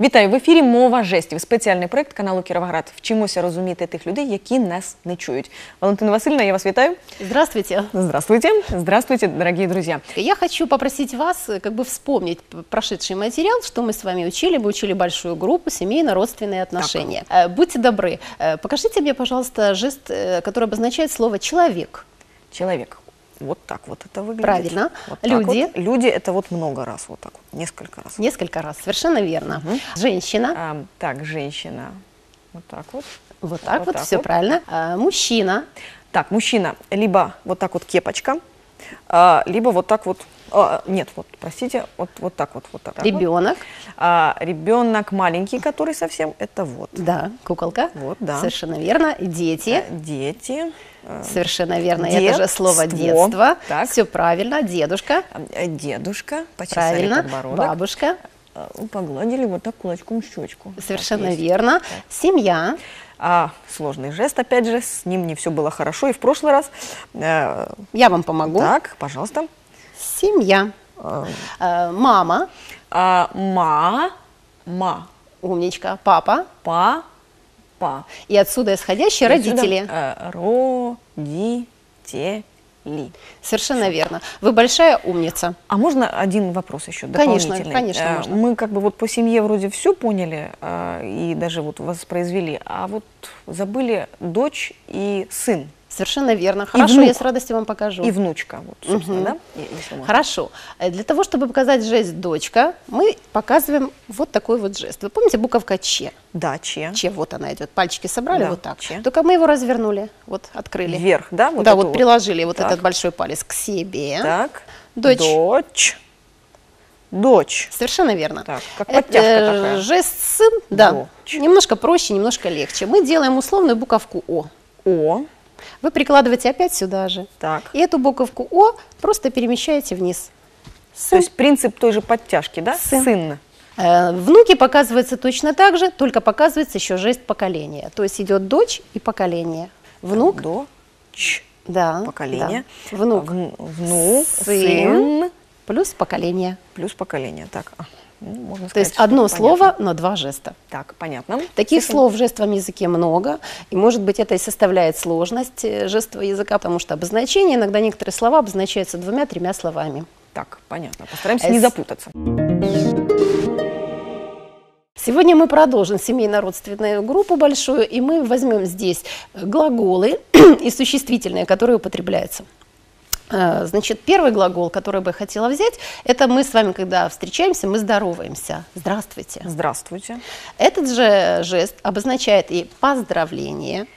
Вітаю в ефірі Мова жестів. Спеціальний проект каналу Кіровоград. Вчимося розуміти тих людей, які нас не чують. Валентина Васильівна, я вас вітаю. Здравствуйте. Здравствуйте. Здравствуйте, дорогие друзья. Я хочу попросить вас э, как бы вспомнить п- прошедший материал, что мы с вами учили. Мы учили большую группу семейно-родственные отношения. Э, Будьте добры, э, покажите мне, пожалуйста, жест, э, который обозначает слово «человек». Человек. Вот так вот это выглядит. Правильно. Вот Люди. вот. Люди это вот много раз, вот так вот, несколько раз. Несколько раз, совершенно верно. Женщина, А, так, женщина. Вот так вот. вот так вот вот, так все вот. правильно. А, Мужчина, Так, мужчина, либо вот так вот кепочка, а, либо вот так вот. а, нет, вот, простите, вот, вот так вот, вот так. вот. ребенок, А, ребенок маленький, который совсем, это вот. да, куколка, Вот, да. совершенно верно. Дети, Дети. Совершенно верно. Это же слово Детство. детство. Так. Все правильно. Дедушка, э, Дедушка. Почесали правильно. подбородок. Бабушка, э, Погладили вот так кулачком щечку. Совершенно Так, верно. Семья. А, сложный жест, опять же, с ним не все было хорошо. И в прошлый раз. э, Я вам помогу. так, пожалуйста. Семья. Э, Э, Мама. а, ма, ма, Умничка. Папа. па, па. И отсюда исходящие И отсюда, родители. э, родители. Совершенно верно. Вы большая умница. А можно один вопрос еще Конечно, дополнительный? конечно, Э, можно. Мы как бы вот по семье вроде все поняли э, и даже вот воспроизвели, а вот забыли дочь и сын, Совершенно верно. Хорошо, я с радостью вам покажу. и внучка, вот, собственно, Мгм. да? е- если можно. Хорошо. Э, Для того, чтобы показать жест «дочка», мы показываем вот такой вот жест. Вы помните буковка «Ч»? Да, че. Че, вот она идет. Пальчики собрали Да, вот так. че. Только мы его развернули, вот открыли. Вверх, да? да, эту вот приложили вот Так. этот большой палец к себе. Так. Дочь. Дочь. Дочь. Совершенно верно. Так, как Это, подтяжка э, такая. Жест сын, да, Дочь. немножко проще, немножко легче. Мы делаем условную буковку О. О. Вы прикладываете опять сюда же. Так. И эту буковку О просто перемещаете вниз. То Сын. есть принцип той же подтяжки, да? Сын. Сын. Э, Внуки показывается точно так же, только показывается еще жест поколения. То есть идет дочь и поколение. Внук, Дочь. да, Поколение. да. внук, Вн- внук. Сын. сын. плюс поколение. Плюс поколение. Так, а, ну, можно То сказать, есть что одно понятно. слово, но два жеста. Так, понятно. Таких С этим- слов в жестовом языке много, и, может быть, это и составляет сложность э, жестового языка, потому что обозначение, иногда некоторые слова обозначаются двумя-тремя словами. Так, понятно. Постараемся С- не запутаться. Сегодня мы продолжим семейно-родственную группу большую, и мы возьмем здесь глаголы и существительные, которые употребляются. Э, Значит, первый глагол, который бы я хотела взять, это мы с вами, когда встречаемся, мы здороваемся. Здравствуйте. Здравствуйте. Этот же жест обозначает и поздравление,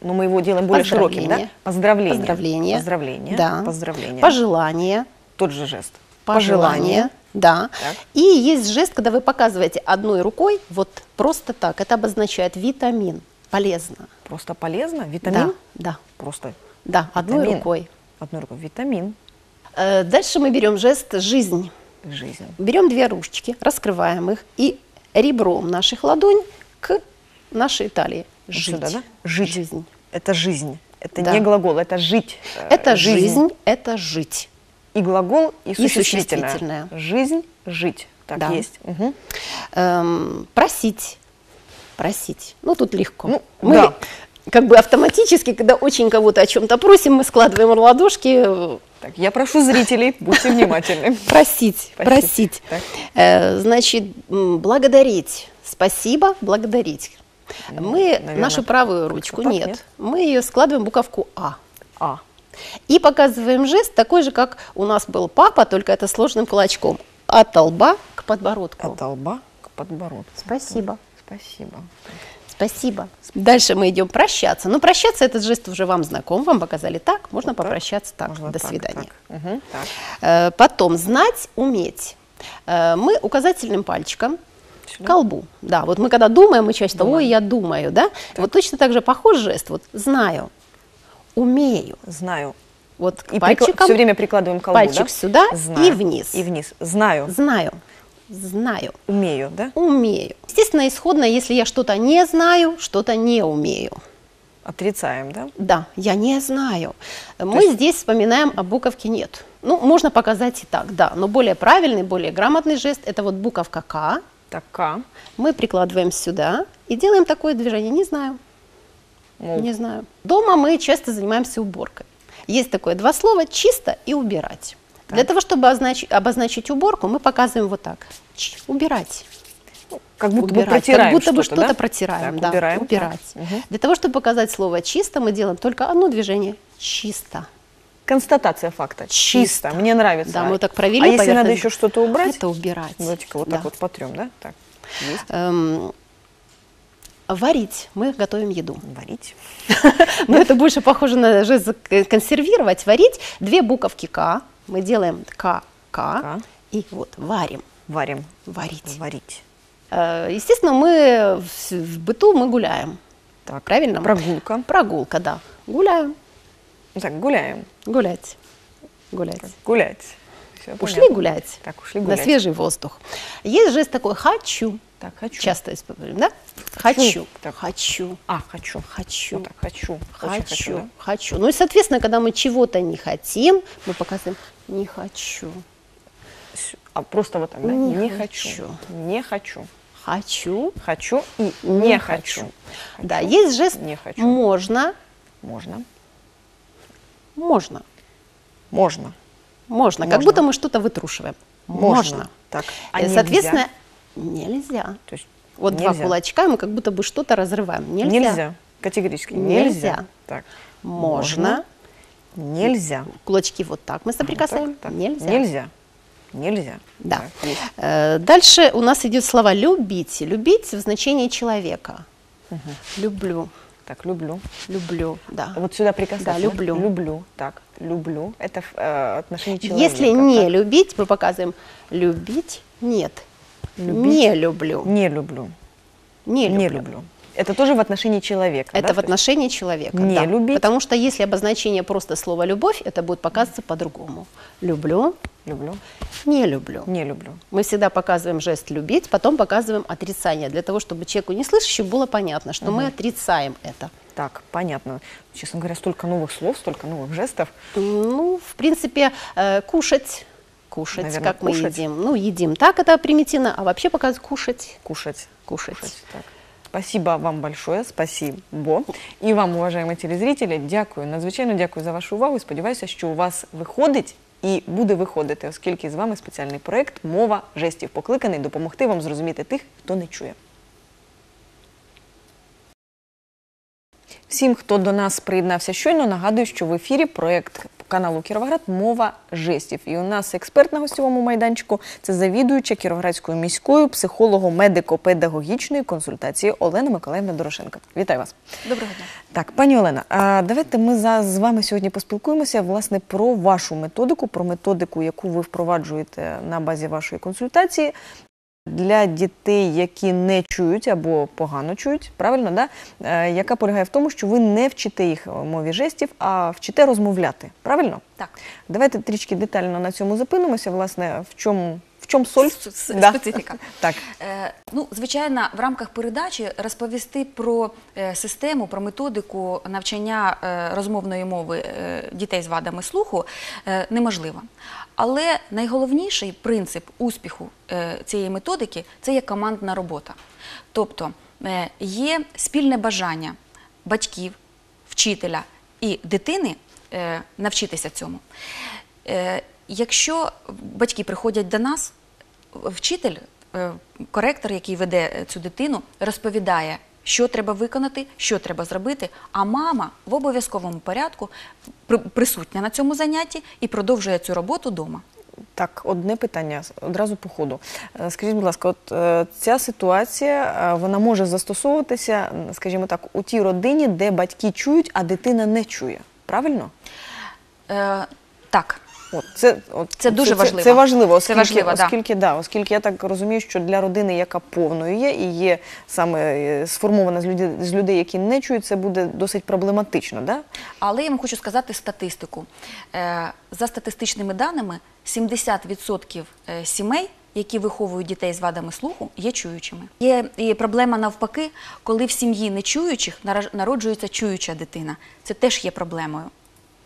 Но мы его делаем более широким, да? Поздравление. Поздравление. Поздравление. Да. Поздравление. Пожелание. Тот же жест. Пожелание. Да. Так. И есть жест, когда вы показываете одной рукой, вот просто так. Это обозначает витамин. Полезно. Просто полезно. Витамин. Да, да, Просто да, одной Витамин. рукой. Одной рукой. Витамин. Э, Дальше мы берем жест жизнь. Жизнь. Берем две ручки, раскрываем их и ребром наших ладонь к нашей талии. Вот Жить. сюда, да? Жить. Жизнь. Это жизнь. Это Да. не глагол, это жить. Э, Это жизнь, это жить. И глагол, и существительное. существительное. Жизнь, жить. Так Да. есть. Мгм. Эм, просить. Просить. Ну, тут легко. Ну, мы да. Как бы автоматически, когда очень кого-то о чем-то просим, мы складываем ладошки, Так, я прошу зрителей, будьте внимательны. просить, Просить. Э, значит, благодарить. Спасибо, благодарить. Мы наверно, нашу правую ручку так, нет, нет? мы ее складываем буковку А. А. И показываем жест такой же, как у нас был папа, только это сложным кулачком. От лба к подбородку. От лба к подбородку. Спасибо. Спасибо. Спасибо. Дальше мы идем прощаться. Ну, прощаться этот жест уже вам знаком, вам показали так, можно так, попрощаться так. Можно До так, свидания. так. Мгм, так. Э, Потом знать, уметь. Э, Мы указательным пальчиком Сюда? колбу. Да, вот мы когда думаем, мы чаще того, ой, я думаю, да? Вот точно так же похож жест. Вот знаю, умею. Знаю. Вот И пальчикам, все время прикладываем колбу, пальчик да? сюда Знаю. и вниз. И вниз. Знаю. знаю, знаю, Умею, да? умею. Естественно, исходно, если я что-то не знаю, что-то не умею. Отрицаем, да? Да, я не знаю. Мы здесь вспоминаем о буковке «нет». Ну, можно показать и так, да, но более правильный, более грамотный жест – это вот буковка «К», Так, К. Мы прикладываем сюда и делаем такое движение. Не знаю, Мол, не знаю. Дома мы часто занимаемся уборкой. Есть такое два слова «чисто» и «убирать». Для того, чтобы означ- обозначить уборку, мы показываем вот так. Убирать. Как будто бы убирать. протираем как будто бы что-то, что-то да? протираем. Так, да, убираем. убирать. Так. Для того, чтобы показать слово чисто, мы делаем только одно движение чисто. Констатация факта. Чисто. Мне нравится. Да, мы так провели А если надо еще что-то убрать? Это убирать. Давайте-ка вот Да. так вот потрем, да? Так, есть. Эм, варить. Мы готовим еду. Варить. Но это больше похоже на к- консервировать, варить. Две буковки К. Мы делаем К, К. И вот варим. Варим. Варить. Варить. Э, Естественно, мы в, в быту мы гуляем. Так. Правильно? Прогулка. Прогулка, да. Гуляем. Так, гуляем. Гулять. Гулять. Гулять. Всё Ушли понятно. гулять. Так, ушли На гулять. свежий воздух. Есть жест такой «хочу». Так, хочу. Часто используем, да? Хочу. Так. Хочу. А, хочу. Хочу. Вот так, хочу. Очень Хочу. да? Хочу. Ну и, соответственно, когда мы чего-то не хотим, мы показываем «не хочу». А просто вот так, да? Не Не хочу. хочу. Не хочу. Хочу. Хочу и не хочу. Да, Хочу, есть жест Не хочу. «можно». Можно. Можно. Можно. Можно. Как Можно. будто мы что-то вытрушиваем. Можно. Так. А Э, нельзя? Соответственно, нельзя. То есть Вот два нельзя. кулачка, и мы как будто бы что-то разрываем. Нельзя. Нельзя. Категорически. Нельзя. Нельзя. Так. Можно. Нельзя. Кулачки вот так мы соприкасаем. Так, так. Нельзя. Нельзя. Нельзя. Да. Так. Э, Дальше у нас идет слова любить. Любить в значении человека. Люблю. Так, люблю. Люблю. Да. Вот сюда прикасаться. Да, люблю. Люблю. Так, люблю. Это в э, отношении человека. Если не любить, мы показываем любить нет. Не люблю. Не люблю. Не люблю. Не люблю. Это тоже в отношении человека. Это да? в отношении человека. не да. любить. Потому что если обозначение просто слова любовь, это будет показываться по-другому. Люблю, Люблю. не люблю. Не люблю. Мы всегда показываем жест любить, потом показываем отрицание, для того, чтобы человеку не слышащему было понятно, что мы отрицаем это Так, понятно. Честно говоря, столько новых слов, столько новых жестов. Ну, в принципе, э, кушать. Кушать, Наверно, как мы кушать. едим. Ну, едим так, это примитивно, а вообще показывают кушать. Кушать. Кушать. Так. Спасибо вам большое, спасибо. І вам, уважаємо телезрителі, дякую, надзвичайно дякую за вашу увагу. і Сподіваюся, що у вас виходить і буде виходити, оскільки з вами спеціальний проєкт Мова жестів покликаний допомогти вам зрозуміти тих, хто не чує. Всім, хто до нас приєднався щойно, нагадую, що в ефірі проєкт каналу Кіровоград Мова жестів. І у нас експерт на гостьовому майданчику це завідуюча Кіровоградською міською психолого-медико-педагогічної консультації Олена Миколаївна Дорошенко. Вітаю вас. Доброго дня. Так, пані Олена, давайте ми з вами сьогодні поспілкуємося власне про вашу методику, про методику, яку ви впроваджуєте на базі вашої консультації для дітей, які не чують або погано чують, правильно, да? Е, яка полягає в тому, що ви не вчите їх мові жестів, а вчите розмовляти. Правильно? Так. Давайте трішки детально на цьому зупинимося. Власне, в чому, в чому соль? Да. специфіка. Так. Е, ну, звичайно, в рамках передачі розповісти про е, систему, про методику навчання е, розмовної мови е, дітей з вадами слуху е, неможливо. Але найголовніший принцип успіху е, цієї методики це є командна робота. Тобто е, є спільне бажання батьків, вчителя і дитини е, навчитися цьому. Якщо батьки приходять до нас, вчитель, коректор, який веде цю дитину, розповідає, що треба виконати, що треба зробити, а мама в обов'язковому порядку при- присутня на цьому занятті і продовжує цю роботу вдома. Так, одне питання одразу по ходу. Е, Скажіть, будь ласка, от е, ця ситуація е, вона може застосовуватися, скажімо так, у тій родині, де батьки чують, а дитина не чує. Правильно? Е, так. От це, от, Це дуже важливо. Це, важливо, Це важливо, да. оскільки, да, оскільки я так розумію, що для родини, яка повною є, і є саме е, сформована з людей, з людей, які не чують, це буде досить проблематично. Да? Але я вам хочу сказати статистику. Е, За статистичними даними, 70% е, сімей, які виховують дітей з вадами слуху, є чуючими. Є і проблема навпаки, коли в сім'ї нечуючих народжується чуюча дитина. Це теж є проблемою.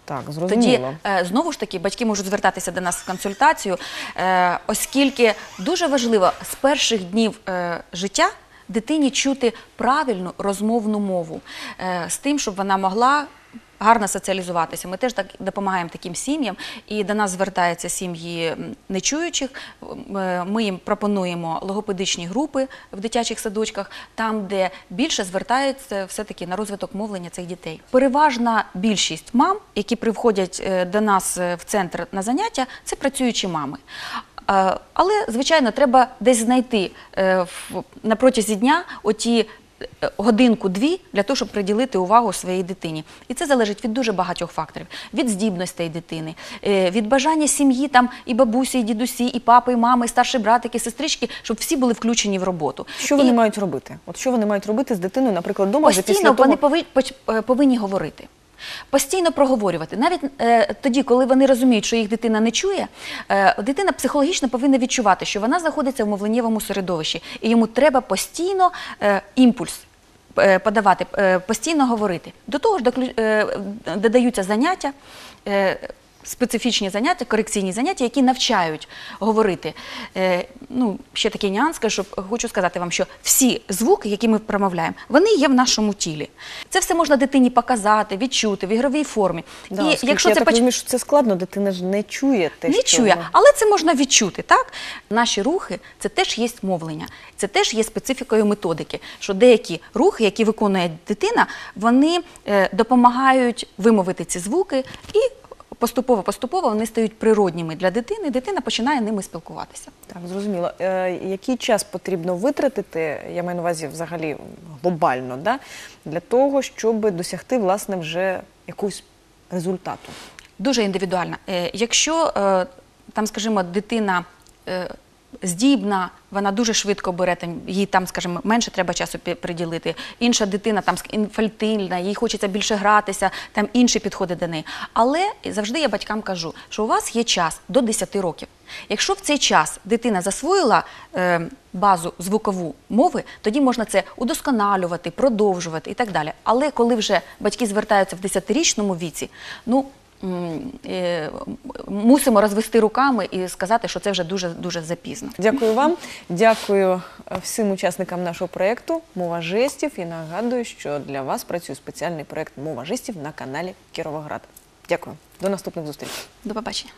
Так, Тоді зрозуміло. е, знову ж таки батьки можуть звертатися до нас в консультацію, е, оскільки дуже важливо з перших днів е, життя дитині чути правильну розмовну мову е, з тим, щоб вона могла. Гарно соціалізуватися. Ми теж так допомагаємо таким сім'ям, і до нас звертаються сім'ї нечуючих. Е, Ми їм пропонуємо логопедичні групи в дитячих садочках, там, де більше звертаються все-таки на розвиток мовлення цих дітей. Переважна більшість мам, які приходять е, до нас е, в центр на заняття, це працюючі мами. Але, звичайно, треба десь знайти на протязі дня оті годинку-дві для того, щоб приділити увагу своїй дитині. І це залежить від дуже багатьох факторів: від здібностей дитини, е, від бажання сім'ї, там і бабусі, і дідусі, і папи, і мами, і старші братики, сестрички, щоб всі були включені в роботу. Що І- вони мають робити? От що вони мають робити з дитиною, наприклад, дома вже після Постійно того... вони пови- е, повинні говорити. Постійно проговорювати. Навіть е, тоді, коли вони розуміють, що їх дитина не чує, е, дитина психологічно повинна відчувати, що вона знаходиться в мовленнєвому середовищі, і йому треба постійно е, імпульс. Подавати, постійно говорити. До того ж додаються заняття, специфічні заняття, корекційні заняття, які навчають говорити. Е, ну, ще такий нюанс, щоб хочу сказати вам, що всі звуки, які ми промовляємо, вони є в нашому тілі. Це все можна дитині показати, відчути в ігровій формі. Да, І якщо я це так поч- розумію, що це складно, дитина ж не чує те, не що чує, але це можна відчути, так? Наші рухи це теж є мовлення, це теж є специфікою методики. Що деякі рухи, які виконує дитина, вони е, допомагають вимовити ці звуки і. Поступово-поступово вони стають природніми для дитини, дитина починає ними спілкуватися. Так, зрозуміло. Е, який час потрібно витратити, я маю на увазі взагалі глобально, да, для того, щоб досягти власне вже якогось результату? Дуже індивідуально. Е, Якщо е, там, скажімо, дитина е, здібна, вона дуже швидко бере, там, їй там, скажімо, менше треба часу приділити. Інша дитина там інфантильна, їй хочеться більше гратися, там інші підходи до неї. Але завжди я батькам кажу, що у вас є час до 10 років. Якщо в цей час дитина засвоїла е, базу звукову мови, тоді можна це удосконалювати, продовжувати і так далі. Але коли вже батьки звертаються в 10-річному віці, ну мусимо розвести руками і сказати, що це вже дуже дуже запізно. Дякую вам, дякую е, всім учасникам нашого проєкту Мова жестів. І нагадую, що для вас працює спеціальний проєкт Мова жестів на каналі Кіровоград. Дякую. До наступних зустрічей. До побачення.